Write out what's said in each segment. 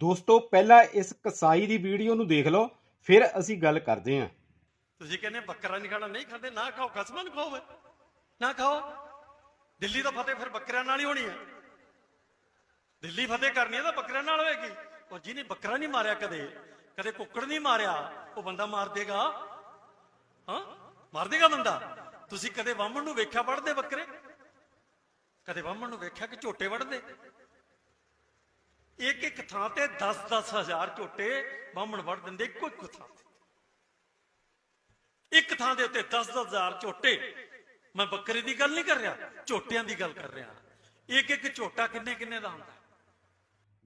ਦੋਸਤੋ, ਪਹਿਲਾਂ ਇਸ ਕਸਾਈ ਦੀ ਵੀਡੀਓ ਨੂੰ ਦੇਖ ਲਓ, ਫਿਰ ਅਸੀਂ ਗੱਲ ਕਰਦੇ ਹਾਂ। ਤੁਸੀਂ ਕਹਿੰਦੇ ਬੱਕਰਾ ਨਹੀਂ ਖਾਣਾ, ਨਹੀਂ ਖਾਂਦੇ, ਨਾ ਖਾਓ, ਖਸਮਾਂ ਨੂੰ ਖਾਓ ਨਾ ਖਾਓ। ਦਿੱਲੀ ਦਾ ਫਤਿਹ ਫਿਰ ਬੱਕਰਿਆਂ ਨਾਲ ਹੀ ਹੋਣੀ ਹੈ ਦਿੱਲੀ ਫਤਿਹ ਕਰਨੀ ਹੈ ਤਾਂ ਬੱਕਰਿਆਂ ਨਾਲ ਹੋਏਗੀ। ਉਹ ਜਿਹਨੇ ਬੱਕਰਾ ਨਹੀਂ ਮਾਰਿਆ ਕਦੇ ਕਦੇ ਕੁੱਕੜ ਨਹੀਂ ਮਾਰਿਆ, ਉਹ ਬੰਦਾ ਮਾਰ ਦੇਗਾ। ਹਾਂ? ਮਾਰ ਦੇਗਾ ਬੰਦਾ? ਤੁਸੀਂ ਕਦੇ ਵਾਮਣ ਨੂੰ ਵੇਖਿਆ ਵੜਦੇ ਬੱਕਰੇ? ਕਦੇ ਵਾਮਣ ਨੂੰ ਵੇਖਿਆ ਕਿ ਝੋਟੇ ਵੜਦੇ? ਇੱਕ ਇੱਕ ਥਾਂ ਤੇ 10-10 ਹਜ਼ਾਰ ਝੋਟੇ ਵਾਮਣ ਵੜ ਦਿੰਦੇ, ਇੱਕੋ ਇੱਕੋ ਥਾਂ ਤੇ। ਇੱਕ ਥਾਂ ਦੇ ਉੱਤੇ 10-10 ਹਜ਼ਾਰ ਝੋਟੇ। ਮੈਂ ਬੱਕਰੇ ਦੀ ਗੱਲ ਨਹੀਂ ਕਰ ਰਿਹਾ, ਝੋਟਿਆਂ ਦੀ ਗੱਲ ਕਰ ਰਿਹਾ। ਇੱਕ ਇੱਕ ਝੋਟਾ ਕਿੰਨੇ ਕਿੰਨੇ ਦਾ ਹੁੰਦਾ?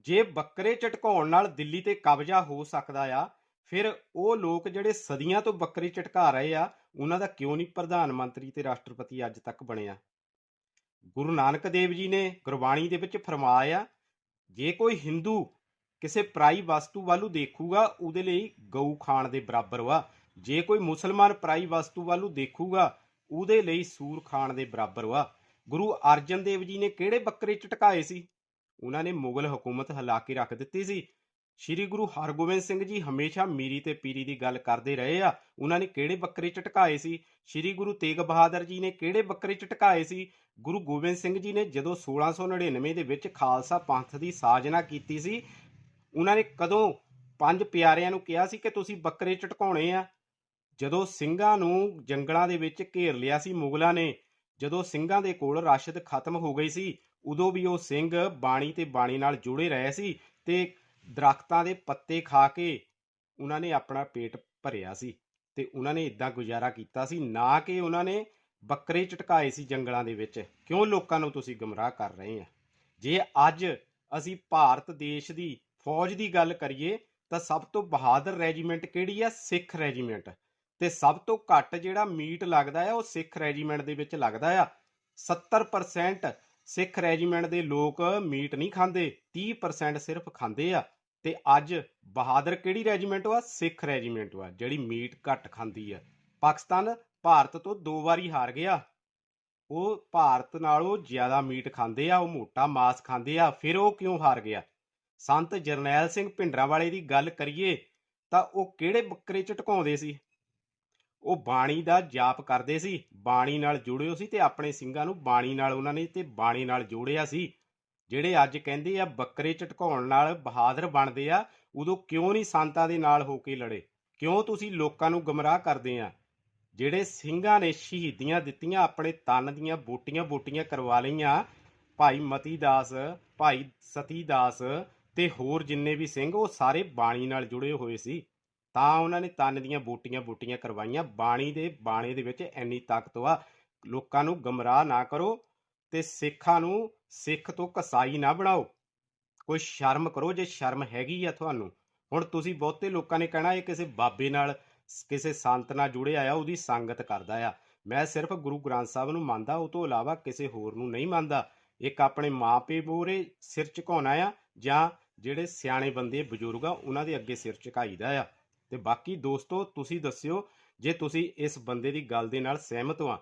ਜੇ ਬੱਕਰੇ ਝਟਕਾਉਣ ਨਾਲ ਦਿੱਲੀ ਤੇ ਕਬਜ਼ਾ ਹੋ ਸਕਦਾ ਆ, ਫਿਰ ਉਹ ਲੋਕ ਜਿਹੜੇ ਸਦੀਆਂ ਤੋਂ ਬੱਕਰੇ ਝਟਕਾ ਰਹੇ ਆ, ਉਹਨਾਂ ਦਾ ਕਿਉਂ ਨਹੀਂ ਪ੍ਰਧਾਨ ਮੰਤਰੀ ਤੇ ਰਾਸ਼ਟਰਪਤੀ ਅੱਜ ਤੱਕ ਬਣਿਆ? ਗੁਰੂ ਨਾਨਕ ਦੇਵ ਜੀ ਨੇ ਗੁਰਬਾਣੀ ਦੇ ਵਿੱਚ ਫਰਮਾਇਆ ਜੇ ਕੋਈ ਹਿੰਦੂ ਕਿਸੇ ਪ੍ਰਾਈ ਵਸਤੂ ਵੱਲੋਂ ਦੇਖੂਗਾ, ਉਹਦੇ ਲਈ ਗਊ ਖਾਣ ਦੇ ਬਰਾਬਰ ਵਾ। ਜੇ ਕੋਈ ਮੁਸਲਮਾਨ ਪ੍ਰਾਈ ਵਸਤੂ ਵੱਲੋਂ ਦੇਖੂਗਾ, ਉਹਦੇ ਲਈ ਸੂਰ ਖਾਣ ਦੇ ਬਰਾਬਰ ਵਾ। ਗੁਰੂ ਅਰਜਨ ਦੇਵ ਜੀ ਨੇ ਕਿਹੜੇ ਬੱਕਰੇ ਚਟਕਾਏ ਸੀ? ਉਹਨਾਂ ਨੇ ਮੁਗਲ ਹਕੂਮਤ ਹਿਲਾ ਕੇ ਰੱਖ ਦਿੱਤੀ ਸੀ। ਸ੍ਰੀ ਗੁਰੂ ਹਰਗੋਬਿੰਦ ਸਿੰਘ ਜੀ ਹਮੇਸ਼ਾ ਮੀਰੀ ਤੇ ਪੀਰੀ ਦੀ ਗੱਲ ਕਰਦੇ ਰਹੇ ਆ। ਉਹਨਾਂ ਨੇ ਕਿਹੜੇ ਬੱਕਰੇ ਝਟਕਾਏ ਸੀ? ਸ੍ਰੀ ਗੁਰੂ ਤੇਗ ਬਹਾਦਰ ਜੀ ਨੇ ਕਿਹੜੇ ਬੱਕਰੇ ਝਟਕਾਏ ਸੀ? ਗੁਰੂ ਗੋਬਿੰਦ ਸਿੰਘ ਜੀ ਨੇ ਜਦੋਂ 1699 ਦੇ ਵਿੱਚ ਖਾਲਸਾ ਪੰਥ ਦੀ ਸਾਜਨਾ ਕੀਤੀ ਸੀ, ਉਹਨਾਂ ਨੇ ਕਦੋਂ ਪੰਜ ਪਿਆਰਿਆਂ ਨੂੰ ਕਿਹਾ ਸੀ ਕਿ ਤੁਸੀਂ ਬੱਕਰੇ ਝਟਕਾਉਣੇ ਆ? ਜਦੋਂ ਸਿੰਘਾਂ ਨੂੰ ਜੰਗਲਾਂ ਦੇ ਵਿੱਚ ਘੇਰ ਲਿਆ ਸੀ ਮੁਗਲਾਂ ਨੇ, ਜਦੋਂ ਸਿੰਘਾਂ ਦੇ ਕੋਲ ਰਾਸ਼ਦ ਖਤਮ ਹੋ ਗਈ ਸੀ, ਉਦੋਂ ਵੀ ਉਹ ਸਿੰਘ ਬਾਣੀ ਤੇ ਬਾਣੀ ਨਾਲ ਜੁੜੇ ਰਹੇ ਸੀ ਤੇ ਦਰਖਤਾਂ ਦੇ ਪੱਤੇ ਖਾ ਕੇ ਉਹਨਾਂ ਨੇ ਆਪਣਾ ਪੇਟ ਭਰਿਆ ਸੀ ਤੇ ਉਹਨਾਂ ਨੇ ਇਦਾਂ ਗੁਜ਼ਾਰਾ ਕੀਤਾ ਸੀ, ਨਾ ਕਿ ਉਹਨਾਂ ਨੇ ਬੱਕਰੇ ਝਟਕਾਏ ਸੀ ਜੰਗਲਾਂ ਦੇ ਵਿੱਚ। ਕਿਉਂ ਲੋਕਾਂ ਨੂੰ ਤੁਸੀਂ ਗਮਰਾਹ ਕਰ ਰਹੇ ਆ? ਜੇ ਅੱਜ ਅਸੀਂ ਭਾਰਤ ਦੇਸ਼ ਦੀ ਫੌਜ ਦੀ ਗੱਲ ਕਰੀਏ, ਤਾਂ ਸਭ ਤੋਂ ਬਹਾਦਰ ਰੈਜੀਮੈਂਟ ਕਿਹੜੀ ਆ? ਸਿੱਖ ਰੈਜੀਮੈਂਟ। ਤੇ ਸਭ ਤੋਂ ਘੱਟ ਜਿਹੜਾ ਮੀਟ ਲੱਗਦਾ ਆ, ਉਹ ਸਿੱਖ ਰੈਜੀਮੈਂਟ ਦੇ ਵਿੱਚ ਲੱਗਦਾ ਆ। 70% ਸਿੱਖ ਰੈਜੀਮੈਂਟ ਦੇ ਲੋਕ ਮੀਟ ਨਹੀਂ ਖਾਂਦੇ 30% ਸਿਰਫ ਖਾਂਦੇ ਆ। ਤੇ ਅੱਜ ਬਹਾਦਰ ਕਿਹੜੀ ਰੈਜੀਮੈਂਟ ਵਾ? ਸਿੱਖ ਰੈਜੀਮੈਂਟ ਵਾ, ਜਿਹੜੀ ਮੀਟ ਘੱਟ ਖਾਂਦੀ ਆ। ਪਾਕਿਸਤਾਨ ਭਾਰਤ ਤੋਂ ਦੋ ਵਾਰੀ ਹਾਰ ਗਿਆ। ਉਹ ਭਾਰਤ ਨਾਲੋਂ ਜ਼ਿਆਦਾ ਮੀਟ ਖਾਂਦੇ ਆ, ਉਹ ਮੋਟਾ ਮਾਸ ਖਾਂਦੇ ਆ, ਫਿਰ ਉਹ ਕਿਉਂ ਹਾਰ ਗਿਆ? ਸੰਤ ਜਰਨੈਲ ਸਿੰਘ ਭਿੰਡਰਾਂ ਵਾਲੇ ਦੀ ਗੱਲ ਕਰੀਏ ਤਾਂ ਉਹ ਕਿਹੜੇ ਬੱਕਰੇ ਚ ਝਟਕਾਉਂਦੇ ਸੀ? ਉਹ ਬਾਣੀ ਦਾ ਜਾਪ ਕਰਦੇ ਸੀ, ਬਾਣੀ ਨਾਲ ਜੁੜਿਓ ਸੀ ਤੇ ਆਪਣੇ ਸਿੰਘਾਂ ਨੂੰ ਬਾਣੀ ਨਾਲ ਉਹਨਾਂ ਨੇ ਤੇ ਬਾਣੀ ਨਾਲ ਜੋੜਿਆ ਸੀ। ਜਿਹੜੇ ਅੱਜ ਕਹਿੰਦੇ ਆ ਬੱਕਰੇ ਝਟਕਾਉਣ ਨਾਲ ਬਹਾਦਰ ਬਣਦੇ ਆ, ਉਦੋਂ ਕਿਉਂ ਨਹੀਂ ਸੰਤਾਂ ਦੇ ਨਾਲ ਹੋ ਕੇ ਲੜੇ? ਕਿਉਂ ਤੁਸੀਂ ਲੋਕਾਂ ਨੂੰ ਗਮਰਾਹ ਕਰਦੇ ਆ? ਜਿਹੜੇ ਸਿੰਘਾਂ ਨੇ ਸ਼ਹੀਦੀਆਂ ਦਿੱਤੀਆਂ, ਆਪਣੇ ਤਨ ਦੀਆਂ ਬੋਟੀਆਂ ਬੋਟੀਆਂ ਕਰਵਾ ਲਈਆਂ, ਭਾਈ ਮਤੀ ਦਾਸ ਭਾਈ ਸਤੀ ਦਾਸ ਤੇ ਹੋਰ ਜਿੰਨੇ ਵੀ ਸਿੰਘ, ਉਹ ਸਾਰੇ ਬਾਣੀ ਨਾਲ ਜੁੜੇ ਹੋਏ ਸੀ। ਤਾਂ ਉਹਨਾਂ ਨੇ ਤਨ ਦੀਆਂ ਬੂਟੀਆਂ ਬੂਟੀਆਂ ਕਰਵਾਈਆਂ। ਬਾਣੀ ਦੇ ਬਾਣੇ ਦੇ ਵਿੱਚ ਇੰਨੀ ਤਾਕਤ ਆ, ਲੋਕਾਂ ਨੂੰ ਗਮਰਾਹ ਨਾ ਕਰੋ ਤੇ ਸਿੱਖਾਂ ਨੂੰ ਸਿੱਖ ਤੋਂ ਕਸਾਈ ਨਾ ਬਣਾਓ। ਕੋਈ ਸ਼ਰਮ ਕਰੋ ਜੇ ਸ਼ਰਮ ਹੈਗੀ ਆ ਤੁਹਾਨੂੰ। ਹੁਣ ਤੁਸੀਂ ਬਹੁਤੇ ਲੋਕਾਂ ਨੇ ਕਹਿਣਾ, ਇਹ ਕਿਸੇ ਬਾਬੇ ਨਾਲ, ਕਿਸੇ ਸੰਤ ਨਾਲ ਜੁੜਿਆ ਆ ਉਹਦੀ ਸੰਗਤ ਕਰਦਾ ਆ। ਮੈਂ ਸਿਰਫ ਗੁਰੂ ਗ੍ਰੰਥ ਸਾਹਿਬ ਨੂੰ ਮੰਨਦਾ, ਉਹ ਤੋਂ ਇਲਾਵਾ ਕਿਸੇ ਹੋਰ ਨੂੰ ਨਹੀਂ ਮੰਨਦਾ। ਇੱਕ ਆਪਣੇ ਮਾਪੇ ਮੂਹਰੇ ਸਿਰ ਝੁਕਾਉਣਾ ਆ, ਜਾਂ ਜਿਹੜੇ ਸਿਆਣੇ ਬੰਦੇ, ਬਜ਼ੁਰਗ ਆ, ਉਹਨਾਂ ਦੇ ਅੱਗੇ ਸਿਰ ਝੁਕਾਈਦਾ ਆ। ਤੇ ਬਾਕੀ ਦੋਸਤੋ, ਤੁਸੀਂ ਦੱਸਿਓ, ਜੇ ਤੁਸੀਂ ਇਸ ਬੰਦੇ ਦੀ ਗੱਲ ਦੇ ਨਾਲ ਸਹਿਮਤ ਹੋ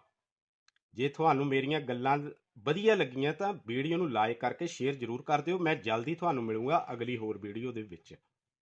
ਜੇ ਤੁਹਾਨੂੰ ਮੇਰੀਆਂ ਗੱਲਾਂ ਵਧੀਆ ਲੱਗੀਆਂ ਤਾਂ ਵੀਡੀਓ ਨੂੰ ਲਾਈਕ ਕਰਕੇ ਸ਼ੇਅਰ ਜ਼ਰੂਰ ਕਰ ਦਿਓ। ਮੈਂ ਜਲਦੀ ਤੁਹਾਨੂੰ ਮਿਲੂੰਗਾ ਅਗਲੀ ਹੋਰ ਵੀਡੀਓ ਦੇ ਵਿੱਚ।